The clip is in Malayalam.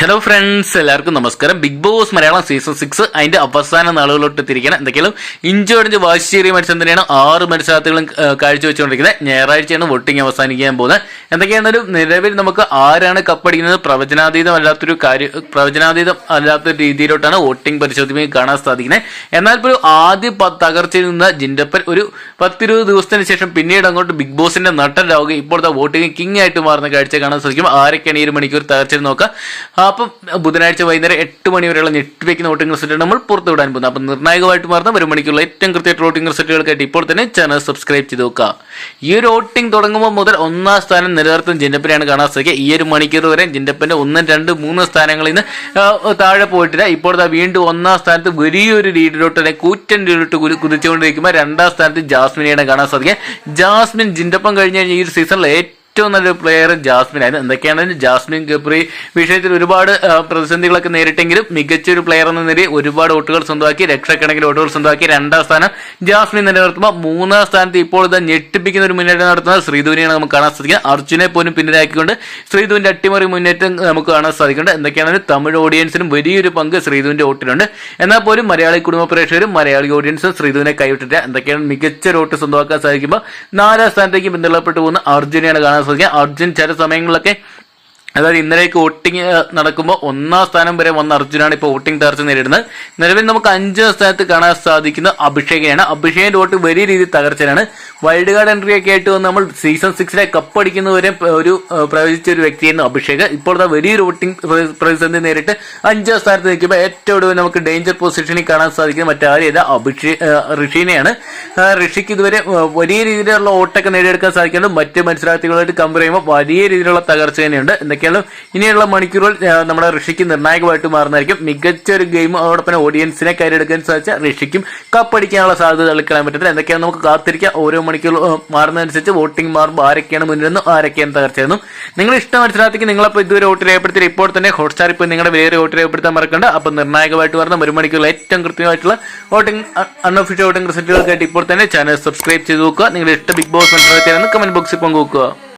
ഹലോ ഫ്രണ്ട്സ് എല്ലാവർക്കും നമസ്കാരം. Big boss Malayalam season six അതിന്റെ അവസാന നാളുകളിലോട്ട് എത്തിയിരിക്കണം എന്തൊക്കെയാലും ഇഞ്ചോടിഞ്ച് വാശിയേറിയ മത്സരം തന്നെയാണ് ആറ് മത്സരാർത്ഥികളും കാഴ്ചവെച്ചുകൊണ്ടിരിക്കുന്നത്. ഞായറാഴ്ചയാണ് വോട്ടിംഗ് അവസാനിക്കാൻ പോകുന്നത്. എന്തൊക്കെയാണെങ്കിലും നിലവിൽ നമുക്ക് ആരാണ് കപ്പടിക്കുന്നത് പ്രവചനാതീതമല്ലാത്തൊരു കാര്യം പ്രവചനാതീതം അല്ലാത്ത രീതിയിലോട്ടാണ് വോട്ടിംഗ് പരിശോധിക്കുകയും കാണാൻ സാധിക്കുന്നത്. എന്നാൽ ഒരു ആദ്യ തകർച്ചയിൽ നിന്ന് ജിൻഡപ്പൻ ഒരു പത്തിരുപത് ദിവസത്തിന് ശേഷം പിന്നീട് അങ്ങോട്ട് ബിഗ് ബോസിന്റെ നട്ടലാവുകയും ഇപ്പോഴത്തെ വോട്ടിംഗ് കിങ് ആയിട്ട് മാറുന്ന കാഴ്ച കാണാൻ സാധിക്കും. ആരൊക്കെയാണ് ഈ ഒരു മണിക്കൂർ തകർച്ചയിൽ നോക്കാം അപ്പം ബുധനാഴ്ച വൈകുന്നേരം എട്ട് മണി വരെയുള്ള ഞെട്ടിവെക്കുന്ന വോട്ടിംഗ് റിസൾട്ട് നമ്മൾ പുറത്തു വിടാൻ പോകുന്നത് അപ്പം നിർണായകമായിട്ട് മാറുന്ന ഒരു മണിക്കുള്ള ഏറ്റവും കൃത്യമായിട്ട് വോട്ടിംഗ് റിസൾട്ടുകൾക്കായിട്ട് ഇപ്പോൾ തന്നെ ചാനൽ സബ്സ്ക്രൈബ് ചെയ്ത് നോക്കുക ഈ ഒരു വോട്ടിംഗ് തുടങ്ങുമ്പോൾ മുതൽ ഒന്നാം സ്ഥാനം നിലനിർത്തുന്ന ജിൻഡപ്പനെയാണ് കാണാൻ സാധിക്കുക. ഈ ഒരു മണിക്കൂർ വരെ ജിൻഡപ്പന്റെ ഒന്നും രണ്ട് മൂന്ന് സ്ഥാനങ്ങളിൽ നിന്ന് താഴെ പോയിട്ടില്ല. ഇപ്പോഴത്തെ വീണ്ടും ഒന്നാം സ്ഥാനത്ത് വലിയൊരു ലീഡിലോട്ട് അല്ലെങ്കിൽ കൂറ്റൻ ലീഡിലോട്ട് കുതി- കുതിച്ചുകൊണ്ടിരിക്കുമ്പോൾ രണ്ടാം സ്ഥാനത്ത് ജാസ്മിനെയാണ് കാണാൻ സാധിക്കുക. ജാസ്മിൻ ജിൻഡപ്പം കഴിഞ്ഞ ഈ ഒരു സീസണിൽ ഏറ്റവും ഏറ്റവും നല്ലൊരു പ്ലെയർ ജാസ്മിൻ ആയിരുന്നു. എന്തൊക്കെയാണെങ്കിലും ജാസ്മിൻ ഗബ്രി വിഷയത്തിൽ ഒരുപാട് പ്രതിസന്ധികളൊക്കെ നേരിട്ടെങ്കിലും മികച്ചൊരു പ്ലെയർ എന്ന നിലയിൽ ഒരുപാട് വോട്ടുകൾ സ്വന്തമാക്കി ലക്ഷക്കണക്കിന് വോട്ടുകൾ സ്വന്തമാക്കി. രണ്ടാം സ്ഥാനം ജാസ്മിൻ നിലനിർത്തുമ്പോൾ മൂന്നാം സ്ഥാനത്ത് ഇപ്പോൾ ഇത് ഞെട്ടിപ്പിക്കുന്ന ഒരു മുന്നേറ്റം നടത്തുന്നത് ശ്രീധുവിനെയാണ് നമുക്ക് കാണാൻ സാധിക്കുക അർജുനെ പോലും പിന്നിലാക്കിക്കൊണ്ട് ശ്രീധുവിന്റെ അട്ടിമറി മുന്നേറ്റം നമുക്ക് കാണാൻ സാധിക്കുന്നുണ്ട്. എന്തൊക്കെയാണെങ്കിലും തമിഴ് ഓഡിയൻസിനും വലിയൊരു പങ്ക് ശ്രീധുവിന്റെ വോട്ടിലുണ്ട്. എന്നാൽ പോലും മലയാളി കുടുംബ പ്രേക്ഷകരും മലയാളി ഓഡിയൻസും ശ്രീധുവിനെ കൈവിട്ടില്ല എന്തൊക്കെയാണ് മികച്ച ഒരു വോട്ട് സ്വന്തമാക്കാൻ സാധിക്കുമ്പോൾ നാലാം സ്ഥാനത്തേക്ക് പിന്തള്ളപ്പെട്ടു പോകുന്ന അർജുനെയാണ് കാണാൻ हो गया अर्जुन चेर അതായത് ഇന്നലേക്ക് വോട്ടിംഗ് നടക്കുമ്പോൾ ഒന്നാം സ്ഥാനം വരെ വന്ന അർജുനാണ് ഇപ്പോൾ വോട്ടിംഗ് തകർച്ച നേരിടുന്നത്. നിലവിൽ നമുക്ക് അഞ്ചാം സ്ഥാനത്ത് കാണാൻ സാധിക്കുന്ന അഭിഷേകയാണ്. അഭിഷേകിന്റെ വോട്ട് വലിയ രീതിയിൽ തകർച്ചയാണ് വൈൽഡ് കാർഡ് എൻട്രി ഒക്കെ ആയിട്ട് വന്ന് നമ്മൾ സീസൺ സിക്സിലെ കപ്പടിക്കുന്നവരെ ഒരു പ്രവചിച്ച ഒരു വ്യക്തിയായിരുന്നു അഭിഷേക്. ഇപ്പോൾ ദാ വലിയൊരു വോട്ടിംഗ് പ്ര- പ്രതിസന്ധി നേരിട്ട് അഞ്ചാം സ്ഥാനത്ത് നിൽക്കുമ്പോൾ ഏറ്റവും ഒടുവിൽ നമുക്ക് ഡേഞ്ചർ പൊസിഷനിൽ കാണാൻ സാധിക്കുന്ന മറ്റാരും അഭിഷേക് ഋഷിനെയാണ്. ഋഷിക്ക് ഇതുവരെ വലിയ രീതിയിലുള്ള വോട്ടൊക്കെ നേടിയെടുക്കാൻ സാധിക്കുന്നത് മറ്റ് മത്സരാർത്ഥികളായിട്ട് കമ്പയർ ചെയ്യുമ്പോൾ വലിയ രീതിയിലുള്ള തകർച്ച തന്നെയുണ്ട്. എന്തൊക്കെയാണ് ഇനിയുള്ള മണിക്കൂറുകൾ നമ്മുടെ ഋഷിക്ക് നിർണായകമായിട്ട് മാറുന്നതായിരിക്കും. മികച്ച ഒരു ഗെയിം അതോടൊപ്പം ഓഡിയൻസിനെ കയറിയെടുക്കാൻ സാധിച്ച ഋഷിക്കും കപ്പടിക്കാനുള്ള സാധ്യത കളിക്കാൻ പറ്റത്തില്ല. എന്തൊക്കെയാണ് നമുക്ക് കാത്തിരിക്കാം. ഓരോ മണിക്കൂർ മാറുന്നതനുസരിച്ച് വോട്ടിംഗ് മാറുമ്പോൾ ആരൊക്കെയാണ് മുന്നിലെന്നും ആരൊക്കെയാണ് തകർച്ചയെന്നും നിങ്ങൾ ഇഷ്ട മനസ്സിലാക്കി നിങ്ങളപ്പോൾ ഇതുവരെ വോട്ട് രേഖപ്പെടുത്തി ഇപ്പോൾ തന്നെ ഹോട്ട്സ്റ്റാർ ഇപ്പോൾ നിങ്ങളുടെ വേറെ വോട്ട് രേഖപ്പെടുത്താൻ മറക്കണ്ട. അപ്പോൾ നിർണായകമായിട്ട് വരുന്ന ഒരു മണിക്കൂറിൽ ഏറ്റവും കൃത്യമായിട്ടുള്ള വോട്ടിംഗ് അൺഒഫീഷ്യൽ വോട്ടിംഗ് റിസൾട്ടുകൾക്കായിട്ട് ഇപ്പോൾ തന്നെ ചാനൽ സബ്സ്ക്രൈബ് ചെയ്ത് നോക്കുക. നിങ്ങളുടെ ഇഷ്ട ബിഗ് ബോസ് മത്സരത്തിലെന്ന് കമന്റ് ബോക്സിൽ പങ്കുവെക്കുക.